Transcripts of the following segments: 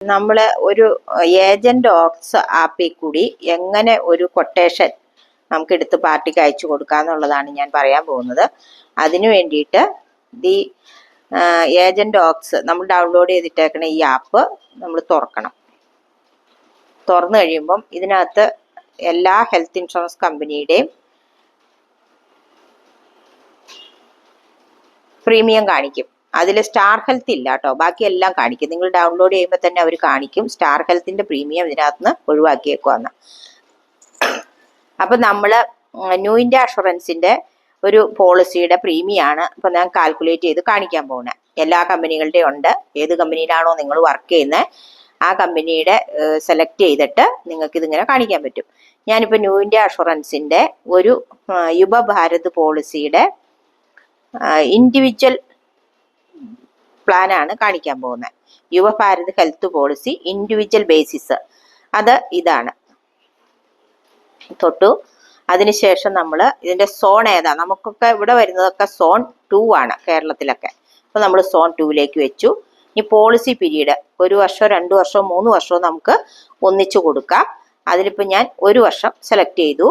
നമ്മൾ ഒരു agent aux ആപ്പിൽ കൂടി എങ്ങനെ ഒരു കൊട്ടേഷൻ നമുക്ക് എടുത്ത് പാർട്ടിക്ക് അയച്ചു കൊടുക്കാന്നുള്ളതാണ് ഞാൻ പറയാൻ പോകുന്നത്. അതിനു വേണ്ടിയിട്ട് ദി ഏജന്റ് ഓക്സ് നമ്മൾ ഡൗൺലോഡ് ചെയ്തിട്ടേക്കണ ഈ ആപ്പ് നമ്മൾ തുറക്കണം. തുറന്നു കഴിയുമ്പം ഇതിനകത്ത് എല്ലാ ഹെൽത്ത് ഇൻഷുറൻസ് കമ്പനിയുടെയും പ്രീമിയം കാണിക്കും. അതിൽ സ്റ്റാർ ഹെൽത്ത് ഇല്ല കേട്ടോ ബാക്കിയെല്ലാം കാണിക്കും. നിങ്ങൾ ഡൗൺലോഡ് ചെയ്യുമ്പോൾ തന്നെ അവർ കാണിക്കും. സ്റ്റാർ ഹെൽത്തിന്റെ പ്രീമിയം ഇതിനകത്ത് ഒഴിവാക്കിയേക്കുവന്ന്. അപ്പം നമ്മൾ ന്യൂ ഇന്ത്യ അഷുറൻസിന്റെ ഒരു പോളിസിയുടെ പ്രീമിയാണ് ഇപ്പം ഞാൻ കാൽക്കുലേറ്റ് ചെയ്ത് കാണിക്കാൻ പോകുന്നത് എല്ലാ കമ്പനികളുടെയും ഉണ്ട്. ഏത് കമ്പനിയിലാണോ നിങ്ങൾ വർക്ക് ചെയ്യുന്നത് ആ കമ്പനിയുടെ സെലക്ട് ചെയ്തിട്ട് നിങ്ങൾക്ക് ഇതിങ്ങനെ കാണിക്കാൻ പറ്റും. ഞാനിപ്പോൾ ന്യൂ ഇന്ത്യ അഷുറൻസിന്റെ ഒരു യുവഭാരത് പോളിസിയുടെ ഇൻഡിവിജ്വൽ പ്ലാനാണ് കാണിക്കാൻ പോകുന്നത്. Yuva Bharat health policy individual basis അത് ഇതാണ്. തൊട്ടു. അതിനുശേഷം നമ്മൾ ഇതിന്റെ സോൺ ഏതാ? നമുക്കൊക്കെ ഇവിടെ വരുന്നതൊക്കെ സോൺ ടു ആണ് കേരളത്തിലൊക്കെ. അപ്പൊ നമ്മൾ സോൺ ടുവിലേക്ക് വെച്ചു. ഇനി പോളിസി പീരീഡ് ഒരു വർഷമോ രണ്ടു വർഷമോ മൂന്ന് വർഷമോ നമുക്ക് ഒന്നിച്ചു കൊടുക്കാം. അതിലിപ്പോൾ ഞാൻ ഒരു വർഷം സെലക്ട് ചെയ്തു.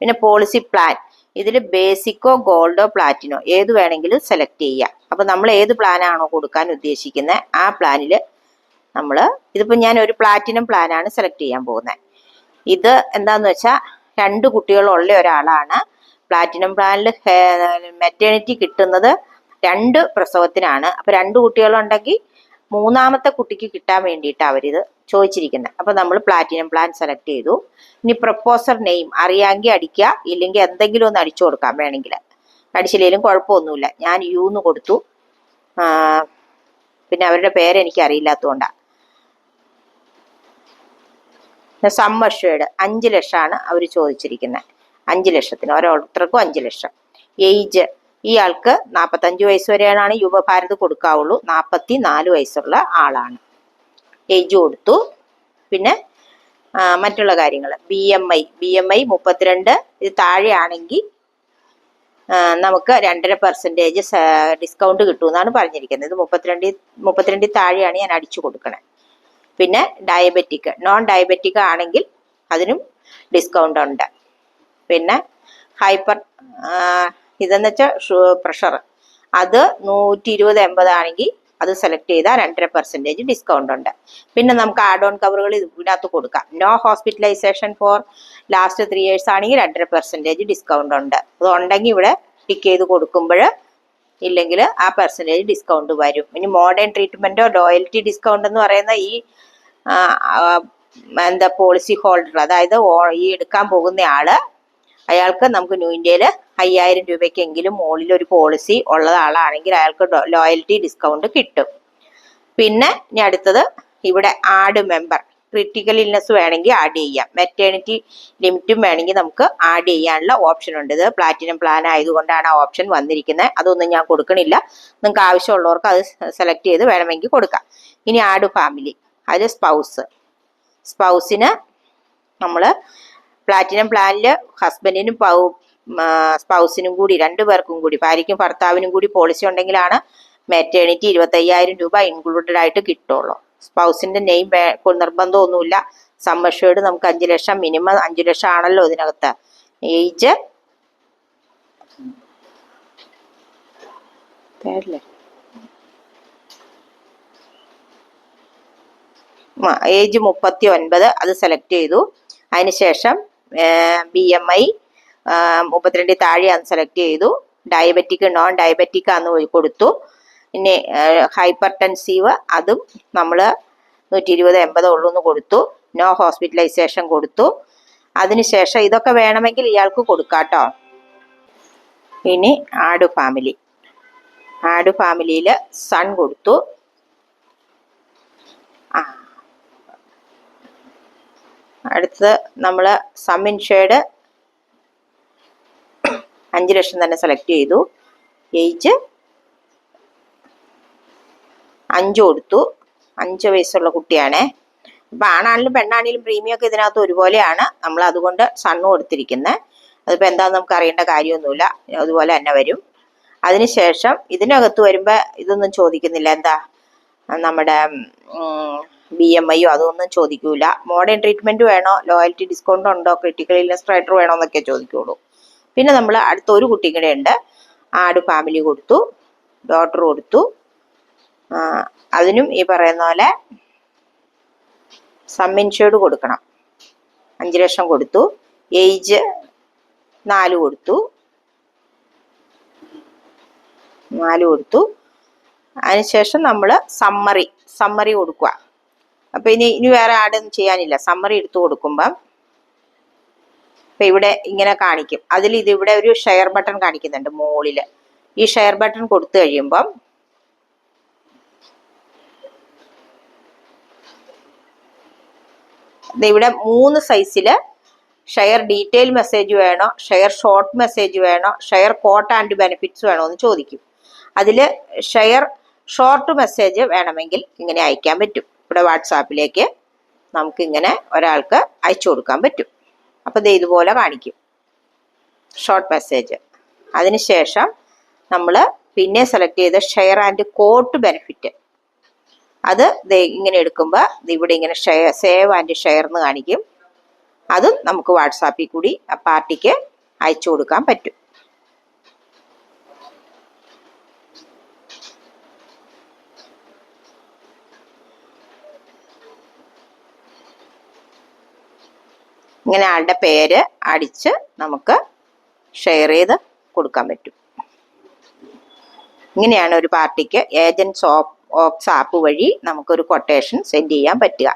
പിന്നെ പോളിസി പ്ലാൻ ഇതിൽ ബേസിക്കോ ഗോൾഡോ പ്ലാറ്റിനോ ഏത് വേണമെങ്കിലും സെലക്ട് ചെയ്യുക. അപ്പൊ നമ്മൾ ഏത് പ്ലാനാണോ കൊടുക്കാൻ ഉദ്ദേശിക്കുന്നത് ആ പ്ലാനിൽ നമ്മൾ ഇതിപ്പോൾ ഞാൻ ഒരു പ്ലാറ്റിനം പ്ലാനാണ് സെലക്ട് ചെയ്യാൻ പോകുന്നത് ഇത് എന്താന്ന് വെച്ചാൽ രണ്ട് കുട്ടികളുള്ള ഒരാളാണ്. പ്ലാറ്റിനം പ്ലാനിൽ മെറ്റേണിറ്റി കിട്ടുന്നത് രണ്ട് പ്രസവത്തിനാണ്. അപ്പൊ രണ്ട് കുട്ടികളുണ്ടെങ്കിൽ മൂന്നാമത്തെ കുട്ടിക്ക് കിട്ടാൻ വേണ്ടിയിട്ട് അവരിത് ചോദിച്ചിരിക്കുന്നത് അപ്പൊ നമ്മൾ പ്ലാറ്റിനം പ്ലാൻ സെലക്ട് ചെയ്തു. ഇനി പ്രപ്പോസർ നെയിം അറിയാമെങ്കിൽ അടിക്കുക ഇല്ലെങ്കിൽ എന്തെങ്കിലും ഒന്ന് അടിച്ചു കൊടുക്കാം വേണമെങ്കിൽ. അടിച്ചില്ലെങ്കിലും കുഴപ്പമൊന്നുമില്ല. ഞാൻ യു എന്ന് കൊടുത്തു. പിന്നെ അവരുടെ പേര് എനിക്ക് അറിയില്ലാത്തതുകൊണ്ടാണ് അഷ്വേർഡ് അഞ്ച് ലക്ഷമാണ് അവർ ചോദിച്ചിരിക്കുന്നത് അഞ്ച് ലക്ഷത്തിന്. ഓരോരുത്തർക്കും അഞ്ച് ലക്ഷം. ഏജ് ഈ ആൾക്ക് നാൽപ്പത്തഞ്ച് വയസ്സ് വരെയാണ് യുവഭാരത് കൊടുക്കാവുള്ളൂ. നാൽപ്പത്തി നാല് വയസ്സുള്ള ആളാണ്. ഏജ് കൊടുത്തു. പിന്നെ മറ്റുള്ള കാര്യങ്ങൾ. B M I. B M I മുപ്പത്തിരണ്ട്. ഇത് താഴെയാണെങ്കിൽ നമുക്ക് രണ്ടര പെർസെന്റേജ് ഡിസ്കൗണ്ട് കിട്ടുമെന്നാണ് പറഞ്ഞിരിക്കുന്നത്. ഇത് മുപ്പത്തിരണ്ടിൽ മുപ്പത്തിരണ്ടിൽ താഴെയാണ് ഞാൻ അടിച്ചു കൊടുക്കണേ. പിന്നെ ഡയബറ്റിക് നോൺ ഡയബറ്റിക് ആണെങ്കിൽ അതിനും ഡിസ്കൗണ്ട് ഉണ്ട്. പിന്നെ ഹൈപ്പർ ഇതെന്ന് വെച്ചാൽ പ്രഷർ അത് നൂറ്റി ഇരുപത് എൺപതാണെങ്കിൽ അത് സെലക്ട് ചെയ്താൽ രണ്ടര പെർസെന്റേജ് ഡിസ്കൗണ്ട് ഉണ്ട്. പിന്നെ നമുക്ക് ആഡ് ഓൺ കവറുകൾ ഇതിനകത്ത് കൊടുക്കാം. No hospitalisation for last three years ആണെങ്കിൽ രണ്ടര പെർസെന്റേജ് ഡിസ്കൗണ്ട് ഉണ്ട്. അത് ഉണ്ടെങ്കിൽ ഇവിടെ ടിക്ക് ചെയ്ത് കൊടുക്കുമ്പോൾ ഇല്ലെങ്കിൽ ആ പെർസെന്റേജ് ഡിസ്കൗണ്ട് വരും. ഇനി മോഡേൺ ട്രീറ്റ്മെന്റോ ലോയൽറ്റി ഡിസ്കൗണ്ട് എന്ന് പറയുന്ന ഈ എന്താ പോളിസി ഹോൾഡർ അതായത് ഈ എടുക്കാൻ പോകുന്ന ആൾ അയാൾക്ക് നമുക്ക് ന്യൂ ഇന്ത്യയിൽ അയ്യായിരം രൂപയ്ക്കെങ്കിലും മുകളിൽ ഒരു പോളിസി ഉള്ള ആളാണെങ്കിൽ അയാൾക്ക് ലോയൽറ്റി ഡിസ്കൗണ്ട് കിട്ടും. പിന്നെ ഇനി അടുത്തത് ഇവിടെ ആഡ് മെമ്പർ ക്രിട്ടിക്കൽ ഇൽനെസ് വേണമെങ്കിൽ ആഡ് ചെയ്യാം. മെറ്റേണിറ്റി ലിമിറ്റും വേണമെങ്കിൽ നമുക്ക് ആഡ് ചെയ്യാനുള്ള ഓപ്ഷൻ ഉണ്ട്. ഇത് പ്ലാറ്റിനം പ്ലാൻ ആയതുകൊണ്ടാണ് ആ ഓപ്ഷൻ വന്നിരിക്കുന്നത്. അതൊന്നും ഞാൻ കൊടുക്കണില്ല. നിങ്ങൾക്ക് ആവശ്യമുള്ളവർക്ക് അത് സെലക്ട് ചെയ്ത് വേണമെങ്കിൽ കൊടുക്കാം. ഇനി ആഡ് ഫാമിലി അതിൽ സ്പൗസ് സ്പൗസിന് നമ്മൾ പ്ലാറ്റിനം പ്ലാനിൽ ഹസ്ബൻഡിനും സ്പൗസിനും കൂടി രണ്ടു പേർക്കും കൂടി ഭാര്യയ്ക്കും ഭർത്താവിനും കൂടി പോളിസി ഉണ്ടെങ്കിലാണ് മെറ്റേണിറ്റി ഇരുപത്തയ്യായിരം രൂപ ഇൻക്ലൂഡഡ് ആയിട്ട് കിട്ടുള്ളൂ. സ്പൗസിന്റെ നെയിം നിർബന്ധമൊന്നുമില്ല. സമ്മഷേർഡ് നമുക്ക് അഞ്ചു ലക്ഷം മിനിമം അഞ്ചു ലക്ഷം ആണല്ലോ ഇതിനകത്ത്. ഏജ് ഏജ് മുപ്പത്തി ഒൻപത് അത് സെലക്ട് ചെയ്തു. അതിനുശേഷം ബി എം ഐ മുപ്പത്തിരണ്ടിൽ അന്ന് സെലക്ട് ചെയ്തു. ഡയബറ്റിക് നോൺ ഡയബറ്റിക് ആന്ന് കൊടുത്തു. പിന്നെ ഹൈപ്പർ ടെൻസീവ് അതും നമ്മൾ നൂറ്റി ഇരുപത് എൺപത് ഉള്ളൂ എന്ന് കൊടുത്തു. നോ ഹോസ്പിറ്റലൈസേഷൻ കൊടുത്തു. അതിനുശേഷം ഇതൊക്കെ വേണമെങ്കിൽ ഇയാൾക്ക് കൊടുക്കാട്ടോ. ഇനി ആട് ഫാമിലി ആട് ഫാമിലിയിൽ സൺ കൊടുത്തു. ആ അടുത്തത് നമ്മൾ സം ഇൻഷേർഡ് അഞ്ച് ലക്ഷം തന്നെ സെലക്ട് ചെയ്തു. ഏജ് അഞ്ച് കൊടുത്തു. അഞ്ച് വയസ്സുള്ള കുട്ടിയാണേ. അപ്പം ആണാണെങ്കിലും പെണ്ണാണെങ്കിലും പ്രീമിയം ഒക്കെ ഇതിനകത്ത് ഒരുപോലെയാണ്. നമ്മൾ അതുകൊണ്ട് സണ്ണ് കൊടുത്തിരിക്കുന്നത് അതിപ്പോൾ എന്താണെന്ന് നമുക്ക് അറിയേണ്ട കാര്യമൊന്നുമില്ല. അതുപോലെ തന്നെ വരും. അതിനുശേഷം ഇതിനകത്ത് വരുമ്പോൾ ഇതൊന്നും ചോദിക്കുന്നില്ല. എന്താ? നമ്മുടെ ബി എം ഐയോ അതൊന്നും ചോദിക്കൂല. മോഡേൺ ട്രീറ്റ്മെന്റ് വേണോ? ലോയൽറ്റി ഡിസ്കൗണ്ട് ഉണ്ടോ? ക്രിട്ടിക്കൽ ഇല്ലസ് റൈറ്റർ വേണോ എന്നൊക്കെ ചോദിക്കുള്ളൂ. പിന്നെ നമ്മൾ അടുത്ത ഒരു കുട്ടിയും കൂടെ ഉണ്ട്. ആട് ഫാമിലി കൊടുത്തു. ഡോട്ടർ കൊടുത്തു. അതിനും ഈ പറയുന്ന പോലെ സം ഇൻഷേർഡ് കൊടുക്കണം. അഞ്ച് ലക്ഷം കൊടുത്തു. ഏജ് നാല് കൊടുത്തു. നാല് കൊടുത്തു. അതിനുശേഷം നമ്മൾ സമ്മറി സമ്മറി കൊടുക്കുക അപ്പൊ ഇനി ഇനി വേറെ ആടൊന്നും ചെയ്യാനില്ല. സമ്മറി എടുത്തു കൊടുക്കുമ്പം ഇപ്പൊ ഇവിടെ ഇങ്ങനെ കാണിക്കും. അതിൽ ഇത് ഇവിടെ ഒരു ഷെയർ ബട്ടൺ കാണിക്കുന്നുണ്ട് മുകളിൽ ഈ ഷെയർ ബട്ടൺ കൊടുത്തു കഴിയുമ്പം ഇവിടെ മൂന്ന് സൈസിൽ ഷെയർ ഡീറ്റെയിൽ മെസ്സേജ് വേണോ ഷെയർ ഷോർട്ട് മെസ്സേജ് വേണോ ഷെയർ കോട്ട് ആൻഡ് ബെനിഫിറ്റ്സ് വേണോ എന്ന് ചോദിക്കും. അതിൽ ഷെയർ ഷോർട്ട് മെസ്സേജ് വേണമെങ്കിൽ ഇങ്ങനെ അയക്കാൻ പറ്റും. ഇവിടെ വാട്സാപ്പിലേക്ക് നമുക്ക് ഇങ്ങനെ ഒരാൾക്ക് അയച്ചു കൊടുക്കാൻ പറ്റും. അപ്പോൾ ഇത് ഇതുപോലെ കാണിക്കും. ഷോർട്ട് മെസ്സേജ് അതിനുശേഷം നമ്മൾ പിന്നെ സെലക്ട് ചെയ്ത ഷെയർ ആൻഡ് കോട്ട് ബെനിഫിറ്റ് അത് ഇങ്ങനെ എടുക്കുമ്പോൾ ഇവിടെ ഇങ്ങനെ ഷെയർ സേവ് ആൻഡ് ഷെയർ എന്ന് കാണിക്കും. അതും നമുക്ക് വാട്സാപ്പിൽ കൂടി പാർട്ടിക്ക് അയച്ചു കൊടുക്കാൻ പറ്റും. ഇങ്ങനെ ആളുടെ പേര് അടിച്ച് നമുക്ക് ഷെയർ ചെയ്ത് കൊടുക്കാൻ പറ്റും. ഇങ്ങനെയാണ് ഒരു പാർട്ടിക്ക് ഏജൻസ് ഓപ്സ് ആപ്പ് വഴി നമുക്കൊരു കൊട്ടേഷൻ സെൻഡ് ചെയ്യാൻ പറ്റുക.